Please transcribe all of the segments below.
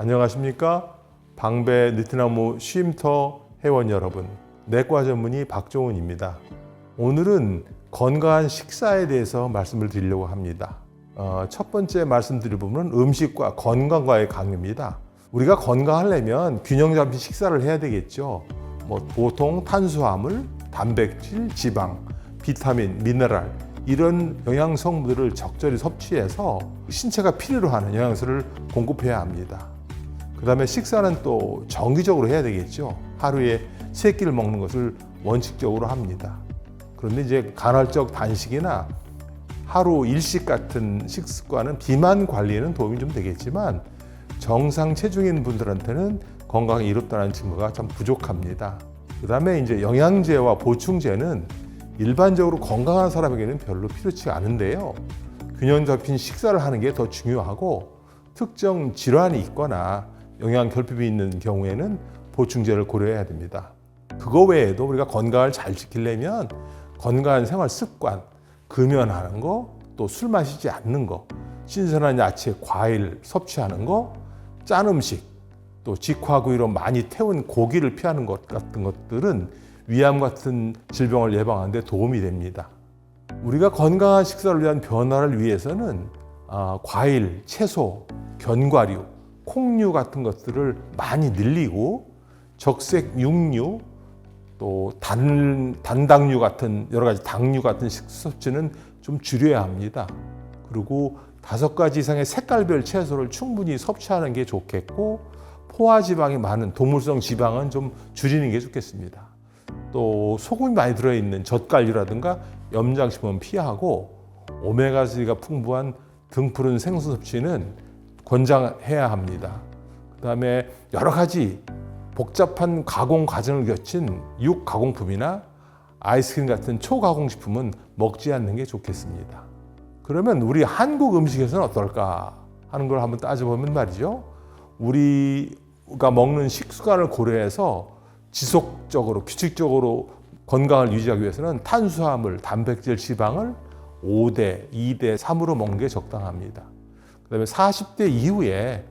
안녕하십니까? 방배 느티나무 쉼터 회원 여러분, 내과 전문의 박종훈입니다. 오늘은 건강한 식사에 대해서 말씀을 드리려고 합니다. 어, 첫 번째 말씀드릴 부분은 음식과 건강과의 강요입니다. 우리가 건강하려면 균형 잡힌 식사를 해야 되겠죠. 뭐 보통 탄수화물, 단백질, 지방, 비타민, 미네랄 이런 영양 성분들을 적절히 섭취해서 신체가 필요로 하는 영양소를 공급해야 합니다. 그 다음에 식사는 또 정기적으로 해야 되겠죠. 하루에 세 끼를 먹는 것을 원칙적으로 합니다. 그런데 이제 간헐적 단식이나 하루 일식 같은 식습관은 비만 관리에는 도움이 좀 되겠지만 정상 체중인 분들한테는 건강에 이롭다는 증거가 참 부족합니다. 그 다음에 이제 영양제와 보충제는 일반적으로 건강한 사람에게는 별로 필요치 않은데요. 균형 잡힌 식사를 하는 게 더 중요하고 특정 질환이 있거나 영양 결핍이 있는 경우에는 보충제를 고려해야 됩니다. 그거 외에도 우리가 건강을 잘 지키려면 건강한 생활 습관, 금연하는 거, 또 술 마시지 않는 거, 신선한 야채, 과일 섭취하는 거, 짠 음식, 또 직화구이로 많이 태운 고기를 피하는 것 같은 것들은 위암 같은 질병을 예방하는 데 도움이 됩니다. 우리가 건강한 식사를 위한 변화를 위해서는 아, 과일, 채소, 견과류, 콩류 같은 것들을 많이 늘리고 적색 육류, 또 단, 단당류 같은 여러 가지 당류 같은 식섭취는 좀 줄여야 합니다. 그리고 다섯 가지 이상의 색깔별 채소를 충분히 섭취하는 게 좋겠고 포화 지방이 많은 동물성 지방은 좀 줄이는 게 좋겠습니다. 또 소금이 많이 들어있는 젓갈류라든가 염장식품은 피하고 오메가3가 풍부한 등푸른 생선 섭취는 권장해야 합니다. 그 다음에 여러 가지 복잡한 가공 과정을 거친 육 가공품이나 아이스크림 같은 초가공식품은 먹지 않는 게 좋겠습니다. 그러면 우리 한국 음식에서는 어떨까 하는 걸 한번 따져보면 말이죠. 우리가 먹는 식습관을 고려해서 지속적으로 규칙적으로 건강을 유지하기 위해서는 탄수화물, 단백질, 지방을 5대, 2대, 3으로 먹는 게 적당합니다. 그다음에 40대 이후에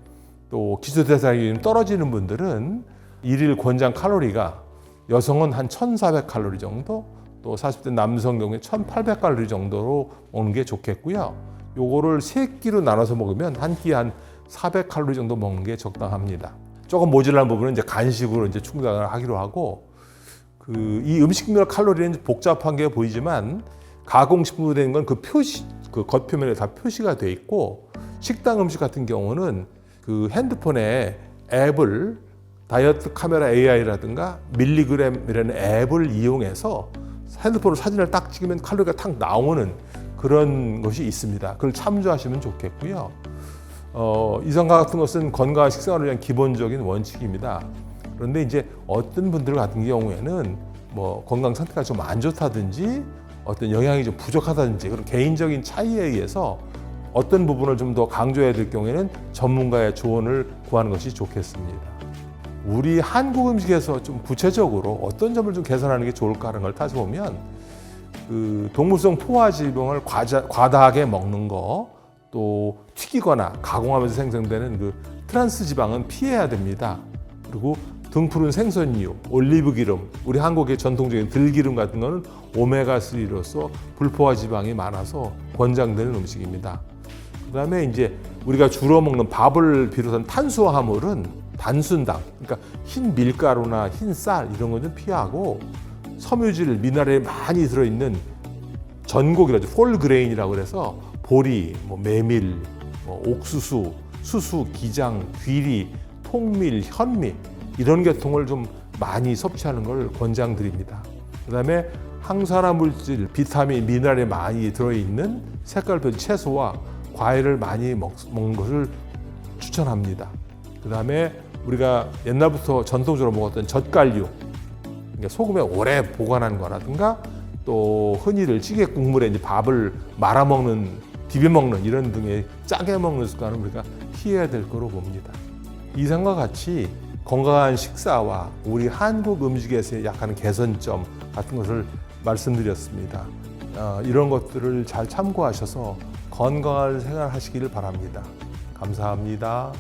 또 기초 대사량이 좀 떨어지는 분들은 일일 권장 칼로리가 여성은 한 1,400칼로리 정도, 또 40대 남성 경우에 1,800칼로리 정도로 먹는 게 좋겠고요. 요거를 세 끼로 나눠서 먹으면 한 끼에 한 400칼로리 정도 먹는 게 적당합니다. 조금 모자란 부분은 이제 간식으로 이제 충당을 하기로 하고 그 이 음식별 칼로리는 복잡한 게 보이지만 가공식품으로 된 건 그 표시 그 겉표면에 다 표시가 돼 있고 식당 음식 같은 경우는 그 핸드폰에 앱을 다이어트 카메라 AI라든가 밀리그램이라는 앱을 이용해서 핸드폰으로 사진을 딱 찍으면 칼로리가 탁 나오는 그런 것이 있습니다. 그걸 참조하시면 좋겠고요. 어, 이성과 같은 것은 건강한 식생활을 위한 기본적인 원칙입니다. 그런데 이제 어떤 분들 같은 경우에는 뭐 건강 상태가 좀 안 좋다든지 어떤 영양이 좀 부족하다든지 그런 개인적인 차이에 의해서 어떤 부분을 좀 더 강조해야 될 경우에는 전문가의 조언을 구하는 것이 좋겠습니다. 우리 한국 음식에서 좀 구체적으로 어떤 점을 좀 개선하는 게 좋을까 하는 걸 따져보면 그 동물성 포화 지방을 과자, 과다하게 먹는 거, 또 튀기거나 가공하면서 생성되는 그 트란스 지방은 피해야 됩니다. 그리고 등푸른 생선류, 올리브 기름, 우리 한국의 전통적인 들기름 같은 거는 오메가3로서 불포화 지방이 많아서 권장되는 음식입니다. 그다음에 이제 우리가 주로 먹는 밥을 비롯한 탄수화물은 단순당, 그러니까 흰 밀가루나 흰 쌀 이런 건 좀 피하고 섬유질, 미네랄이 많이 들어있는 전곡이라죠. 홀그레인이라고 그래서 보리, 뭐 메밀, 뭐 옥수수, 수수, 기장, 귀리, 통밀, 현미 이런 계통을 좀 많이 섭취하는 걸 권장드립니다. 그다음에 항산화 물질, 비타민, 미네랄이 많이 들어있는 색깔별 채소와 과일을 많이 먹, 먹는 것을 추천합니다. 그 다음에 우리가 옛날부터 전통적으로 먹었던 젓갈류, 그러니까 소금에 오래 보관한 거라든가 또 흔히들 찌개 국물에 이제 밥을 말아 먹는 비벼 먹는 이런 등의 짜게 먹는 습관은 우리가 피해야 될 거로 봅니다. 이상과 같이 건강한 식사와 우리 한국 음식에서의 약간 개선점 같은 것을 말씀드렸습니다. 어, 이런 것들을 잘 참고하셔서 건강한 생활 하시기를 바랍니다. 감사합니다.